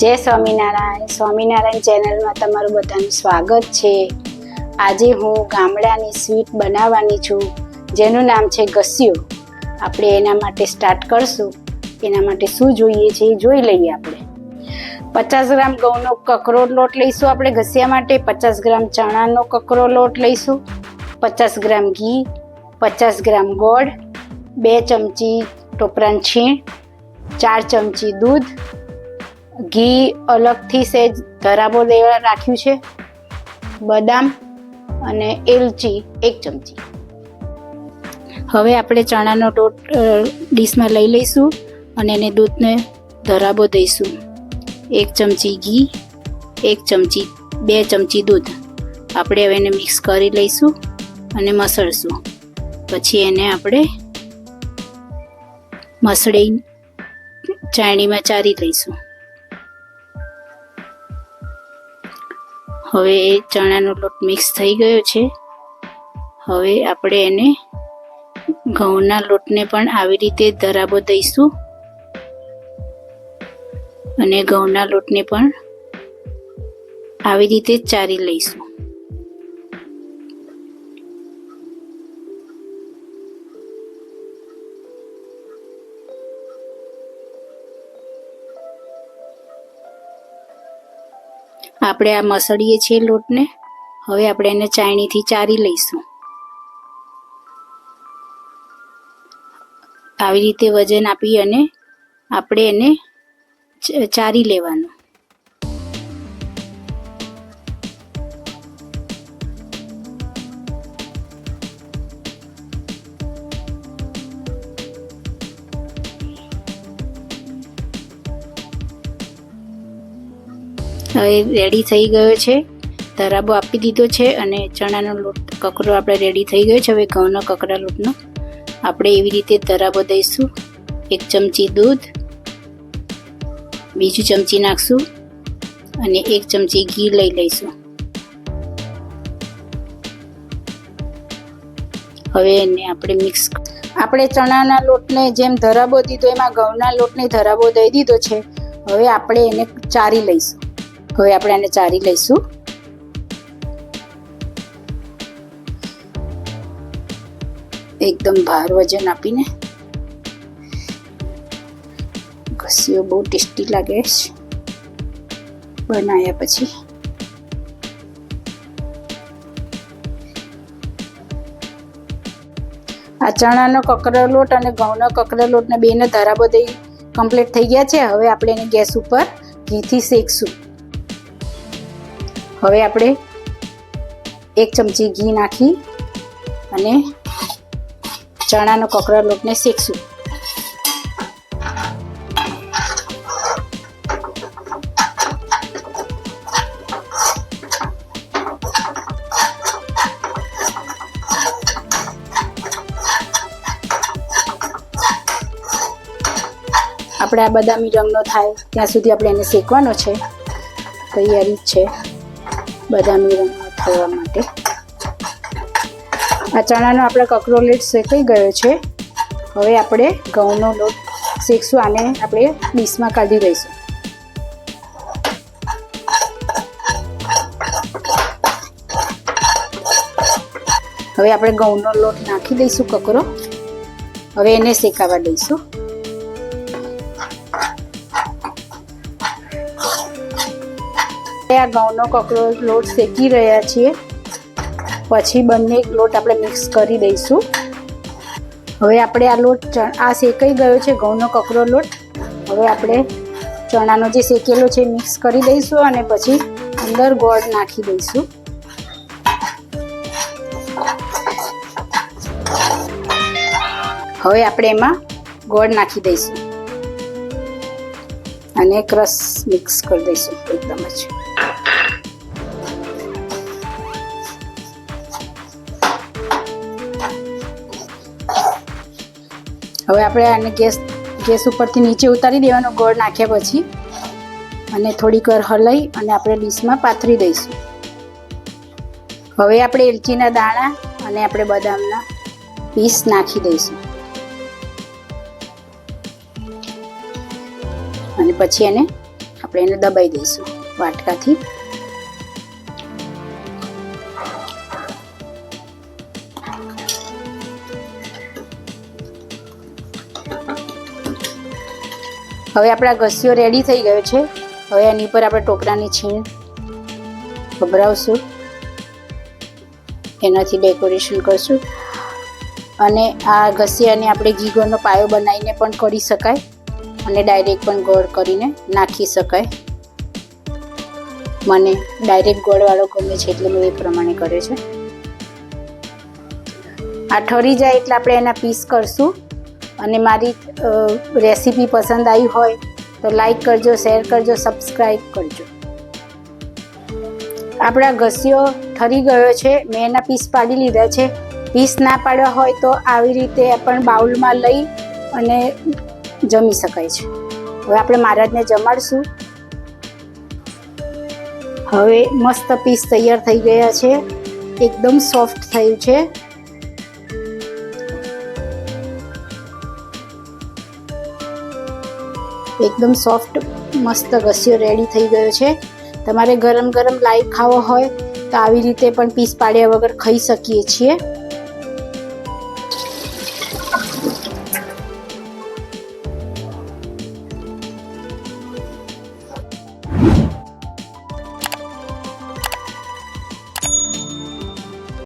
જય સ્વામિનારાયણ. સ્વામિનારાયણ ચેનલમાં તમારું બધાનું સ્વાગત છે. આજે હું ગામડાની સ્વીટ બનાવવાની છું, જેનું નામ છે ગસ્યો. આપણે એના માટે સ્ટાર્ટ કરશું. એના માટે શું જોઈએ છે એ જોઈ લઈએ આપણે. પચાસ ગ્રામ ઘઉંનો કકરો લોટ લઈશું આપણે ઘસ્યા માટે, પચાસ ગ્રામ ચણાનો કકરો લોટ લઈશું, પચાસ ગ્રામ ઘી, પચાસ ગ્રામ ગોળ, બે ચમચી ટોપરાન છીણ, ચાર ચમચી દૂધ ઘી અલગથી સેજ ધરાબો દેવા રાખ્યું છે, બદામ અને એલચી એક ચમચી. હવે આપણે ચણાનો ટોટ ડીશમાં લઈ લઈશું અને એને દૂધને ધરાબો દઈશું. એક ચમચી ઘી, એક ચમચી, બે ચમચી દૂધ. આપણે હવે એને મિક્સ કરી લઈશું અને મસળશું. પછી એને આપણે મસળી ચાણીમાં ચારી લઈશું. હવે એ ચણાનો લોટ મિક્સ થઈ ગયો છે. હવે આપણે એને ઘઉંના લોટને પણ આવી રીતે ધરાબો દઈશું. અને ઘઉંના લોટને પણ આવી રીતે ચારી લઈશું. આપણે આ મસળીએ છીએ લોટને. હવે આપણે એને ચાયણીથી ચારી લઈશું. આવી રીતે વજન આપી અને આપણે એને ચારી લેવાનું. હવે રેડી થઈ ગયો છે. ધરાબો આપી દીધો છે અને ચણાનો લોટ, કકરો આપણે રેડી થઈ ગયો છે. હવે ઘઉંનો, કકરા લોટનો. આપણે એવી રીતે ધરાબો દઈશું. એક ચમચી દૂધ, બીજું ચમચી નાખશું અને એક ચમચી ઘી લઈ લઈશું. હવે એને આપણે મિક્સ આપણે ચણાના લોટને જેમ ધરાબો દીધો, એમાં ઘઉંના લોટને ધરાબો દઈ દીધો છે. હવે આપણે એને ચારી લઈશું. હવે આપણે આને ચારી લઈશું. એકદમ ભાર વજન આપીને. ઘસીઓ બહુ ટેસ્ટી લાગે છે. બનાવ્યા પછી. આ ચણાનો કકરો લોટ અને ઘઉંનો કકરો લોટને બેને ધારા બધી કમ્પ્લીટ થઈ ગયા છે. હવે આપણે એને ગેસ ઉપર ઘીથી શેકશું. હવે આપણે એક ચમચી ઘી નાખી અને ચણાનો કકરા લોટને શેકશું. આપણે આ બદામી રંગનો થાય, ત્યાં સુધી આપણે એને શેકવાનો છે. તૈયારી જ છે. બદામી રંગનો થવા માટે. આ ચણાનો આપણે કકરો લોટ શેકાઈ ગયો છે. હવે આપણે ઘઉંનો લોટ શેકશું આને આપણે ડીશમાં કાઢી લઈશું. હવે આપણે ઘઉંનો લોટ નાખી દઈશું કકરો. હવે એને શેકાવા દઈશું. આ ઘઉંનો કકરો લોટ શેકી રહ્યા છીએ. પછી બંને લોટ આપણે મિક્સ કરી દઈશું. હવે આપણે આ લોટ આ શેકાઈ ગયો છે ઘઉંનો કકરો લોટ. હવે આપણે ચણાનો જે શેકેલો છે મિક્સ કરી દઈશું અને પછી અંદર ગોળ નાખી દઈશું. હવે આપણે એમાં ગોળ નાખી દઈશું. અને ક્રશ મિક્સ કરી દઈશું એકદમ જ. હવે આપણે આને ગેસ ગેસ ઉપરથી નીચે ઉતારી દેવાનો, ગોળ નાખ્યા પછી. અને થોડીક વાર હલાઈ અને આપણે ડીશમાં પાથરી દઈશું. હવે આપણે એલચીના દાણા અને આપણે બદામના પીસ નાખી દઈશું. અને પછી એને આપણે એને દબાઈ દઈશું વાટકાથી. હવે આપણા ઘસીઓ રેડી થઈ ગયો છે. હવે એની પર આપણે ટોપરાની છીણ ભભરાવશું એનાથી ડેકોરેશન કરશું. અને આ ઘસિયાને આપણે ઘીગોળનો પાયો બનાવીને પણ કરી શકાય. અને ડાયરેક્ટ પણ ગોળ કરીને નાખી શકાય. મને ડાયરેક્ટ ગોળવાળો ગમે છે એટલે હું એ પ્રમાણે કરે છે. આ ઠરી જાય એટલે આપણે એના પીસ કરશું. અને મારી રેસીપી પસંદ આવી હોય તો લાઈક કરજો, શેર કરજો, સબસ્ક્રાઈબ કરજો. આપણા ઘસ્યો ઠરી ગયો છે, મેં એના પીસ પાડી લીધા છે. પીસ ના પાડવા હોય તો આવી રીતે પણ બાઉલમાં લઈ અને જમી શકાય છે. હવે આપણે મહારાજને જમાડશું. હવે મસ્ત પીસ તૈયાર થઈ ગયા છે. એકદમ સોફ્ટ થયું છે. એકદમ સોફ્ટ મસ્ત ઘસ્યો રેડી થઈ ગયો છે. તમારે ગરમ ગરમ લાઈવ ખાવો હોય તો આવી રીતે પણ પીસ પાડ્યા વગર ખાઈ શકીએ છીએ.